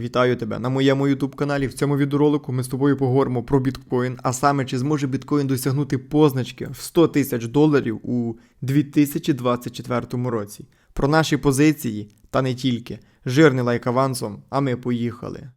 Вітаю тебе на моєму YouTube каналі. В цьому відеоролику ми з тобою поговоримо про біткоін, а саме чи зможе біткоін досягнути позначки в 100 тисяч доларів у 2024 році. Про наші позиції та не тільки. Жирний лайк авансом, а ми поїхали.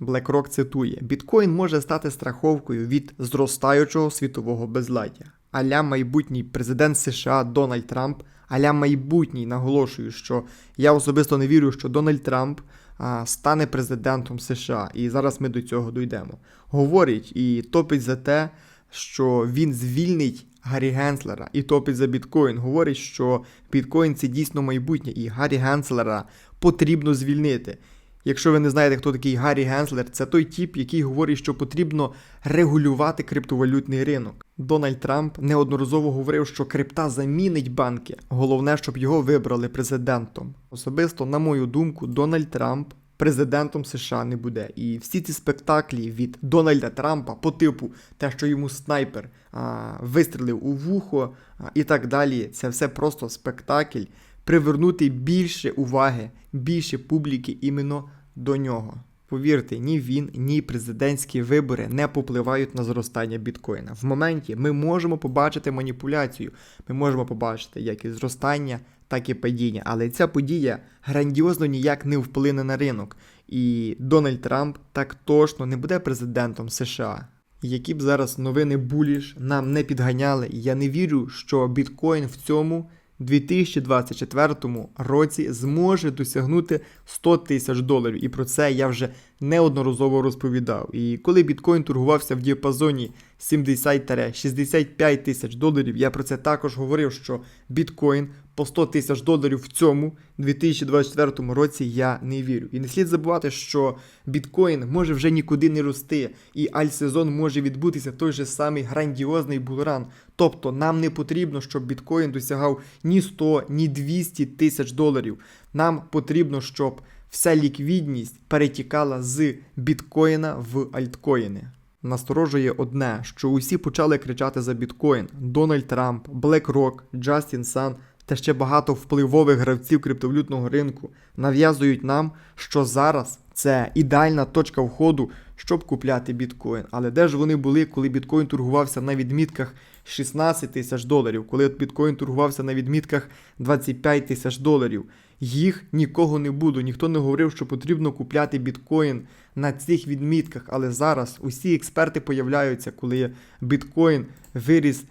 BlackRock цитує: Біткоін може стати страховкою від зростаючого світового безладдя. Аля майбутній президент США Дональд Трамп, аля майбутній наголошую, що я особисто не вірю, що Дональд Трамп а, стане президентом США, і зараз ми до цього дійдемо. Говорить і топить за те, що він звільнить Гаррі Генслера і топить за біткоін. Говорить, що біткоін це дійсно майбутнє, і Гаррі Генслера потрібно звільнити. Якщо ви не знаєте, хто такий Гаррі Генслер, це той тіп, який говорить, що потрібно регулювати криптовалютний ринок. Дональд Трамп неодноразово говорив, що крипта замінить банки. Головне, щоб його вибрали президентом. Особисто, на мою думку, Дональд Трамп президентом США не буде. І всі ці спектаклі від Дональда Трампа по типу те, що йому снайпер а, вистрілив у вухо а, і так далі, це все просто спектакль. Привернути більше уваги, більше публіки іменно до нього. Повірте, ні він, ні президентські вибори не попливають на зростання біткоїна. В моменті ми можемо побачити маніпуляцію, ми можемо побачити як і зростання, так і падіння. Але ця подія грандіозно ніяк не вплине на ринок. І Дональд Трамп так точно не буде президентом США. Які б зараз новини буліш нам не підганяли, я не вірю, що біткоін в цьому 2024 році зможе досягнути 100 тисяч доларів. І про це я вже неодноразово розповідав. І коли біткоін торгувався в діапазоні 70-65 тисяч доларів, я про це також говорив, що біткоін по 100 тисяч доларів в цьому 2024 році я не вірю. І не слід забувати, що біткоін може вже нікуди не рости, і альтсезон може відбутися той же самий грандіозний булран. Тобто нам не потрібно, щоб біткоін досягав ні 100, ні 200 тисяч доларів. Нам потрібно, щоб вся ліквідність перетікала з біткоїна в альткоїни. Насторожує одне, що усі почали кричати за біткоін: Дональд Трамп, BlackRock, Джастін Сан та ще багато впливових гравців криптовалютного ринку нав'язують нам, що зараз це ідеальна точка входу, щоб купляти біткоін. Але де ж вони були, коли біткоін торгувався на відмітках 16 тисяч доларів, коли біткоін торгувався на відмітках 25 тисяч доларів? Їх нікого не було, ніхто не говорив, що потрібно купляти біткоін на цих відмітках. Але зараз усі експерти появляються, коли біткоін виріс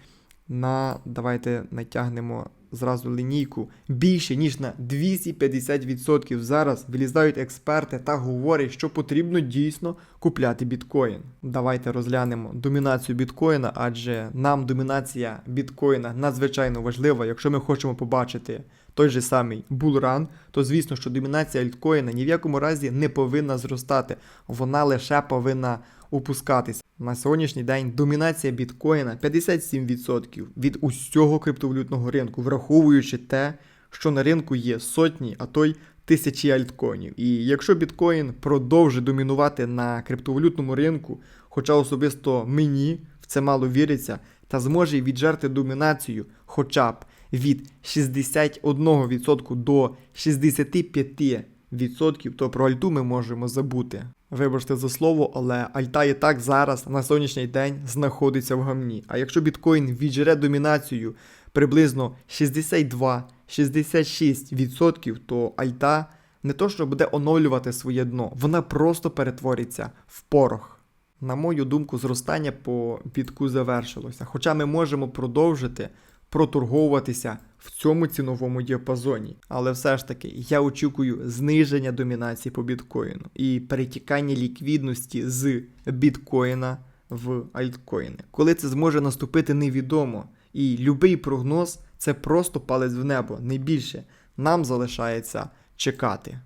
на давайте натягнемо зразу лінійку більше ніж на 250%. Зараз вилізають експерти та говорять, що потрібно дійсно купляти біткоін. Давайте розглянемо домінацію біткоїна, адже нам домінація біткоїна надзвичайно важлива. Якщо ми хочемо побачити той же самий булран, то звісно, що домінація альткоїна ні в якому разі не повинна зростати, вона лише повинна опускатися. На сьогоднішній день домінація біткоїна 57% від усього криптовалютного ринку, враховуючи те, що на ринку є сотні, а то й тисячі альткоїнів. І якщо біткоін продовжить домінувати на криптовалютному ринку, хоча особисто мені в це мало віриться, та зможе віджерти домінацію хоча б від 61% до 65%, то про альту ми можемо забути. Вибачте за слово, але альта і так зараз на сонячний день знаходиться в гамні. А якщо біткоін віджере домінацію приблизно 62-66%, то альта не то, що буде оновлювати своє дно, вона просто перетвориться в порох. На мою думку, зростання по бітку завершилося. Хоча ми можемо продовжити проторговуватися в цьому ціновому діапазоні. Але все ж таки я очікую зниження домінації по біткоїну і перетікання ліквідності з біткоїна в альткоїни. Коли це зможе наступити, невідомо. І будь-який прогноз це просто палець в небо, не більше. Нам залишається чекати.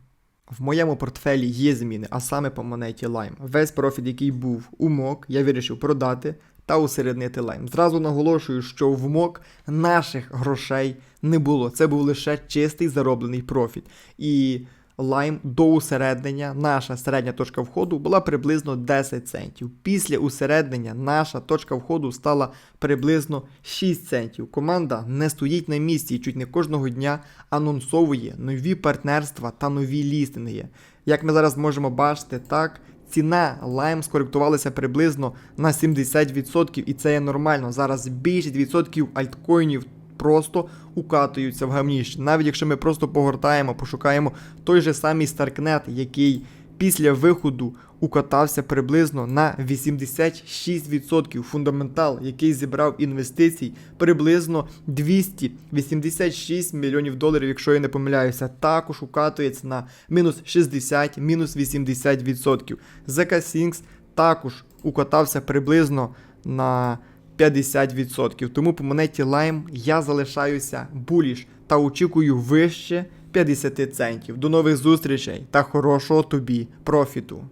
В моєму портфелі є зміни, а саме по монеті Lime. Весь профіт, який був у МОК, я вирішив продати та усереднити Lime. Зразу наголошую, що в МОК наших грошей не було. Це був лише чистий зароблений профіт. І Lime до усереднення, наша середня точка входу була приблизно 10 центів. Після усереднення наша точка входу стала приблизно 6 центів. Команда не стоїть на місці і чуть не кожного дня анонсовує нові партнерства та нові лістинги. Як ми зараз можемо бачити, так. Ціна лайм скоректувалася приблизно на 70%, і це є нормально. Зараз більшість відсотків альткоїнів просто укатуються в гамніш. Навіть якщо ми просто погортаємо, пошукаємо той же самий Starknet, який після виходу укатався приблизно на 86%. Фундаментал, який зібрав інвестицій, приблизно 286 мільйонів доларів, якщо я не помиляюся, також укатується на мінус 60, мінус 80%. ZK Sinks також укатався приблизно на 50%. Тому по монеті Lime я залишаюся буліш та очікую вище 50 центів. До нових зустрічей та хорошого тобі профіту!